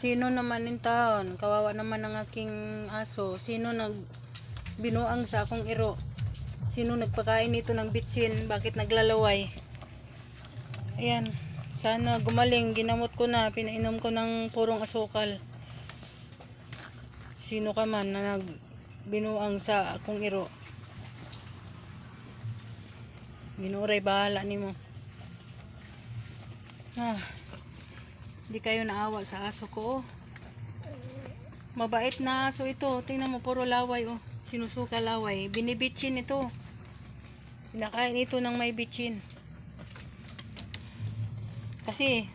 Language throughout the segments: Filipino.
Sino naman in town? Kawawa naman ang aking aso. Sino nag binuang sa akong iro? Sino nagpakain nito ng bitsin? Bakit naglalaway? Ayan. Sana gumaling. Ginamot ko na. Pinainom ko ng purong asukal. Sino ka man na nag binuang sa akong iro? Ginuray bahala nimo. Ah. Hindi kayo naawa sa aso ko. oh. Mabait na aso ito. Tingnan mo, puro laway oh. Sinusuka laway. Binibitchin ito. Pinakain ito ng may bitchin. Kasi,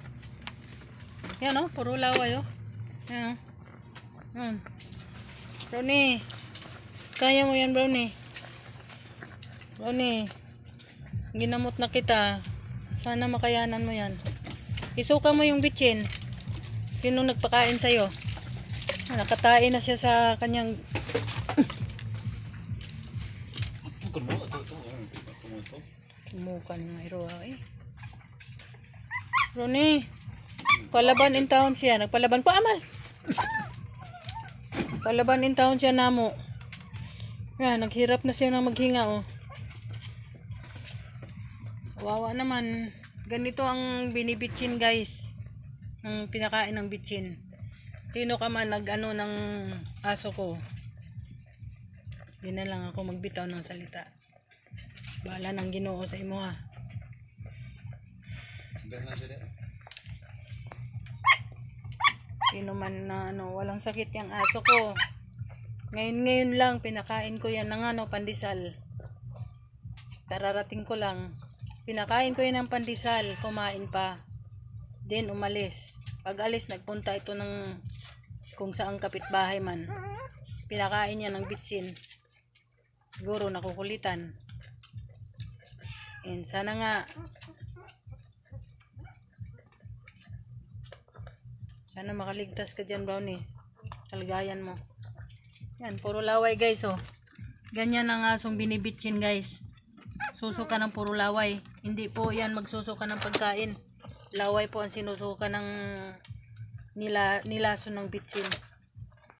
yan oh, puro laway oh. Yan oh. Yan. Brownie. Kaya mo yan, Brownie. Brownie. Ginamot na kita. Sana makayanan mo yan. Isuka mo yung bitchin. Sino nagpakain sa'yo? Ah, Nakatain na siya sa kanyang... Tumukan na iroha eh. Ronnie, palaban in town siya. Nagpalaban pa amal. Palaban in town siya namo. Yan, naghirap na siya na maghinga oh. Wawa naman. Ganito ang binibitsin guys. Ang pinakain ng bitsin. Sino ka man nag ano ng aso ko. Di na lang ako magbitaw ng salita. Bahala ng ginoo sa imo ha. Sino man na ano, walang sakit yung aso ko. Ngayon ngayon lang pinakain ko yan ng ano, pandesal. Kararating ko lang. Pinakain ko yan ng pandesal, kumain pa. Then umalis. Pag alis, nagpunta ito ng kung saang kapitbahay man. Pinakain niya ng bitsin. Siguro nakukulitan. And sana nga sana makaligtas ka dyan, Brownie. Kalagayan mo. Yan, puro laway guys, oh. Ganyan ang asong binibitsin, guys. Susuka ng puro laway. Hindi po yan magsusuka ng pagkain. Laway po ang sinusuka ng nila, nilaso ng bitsin.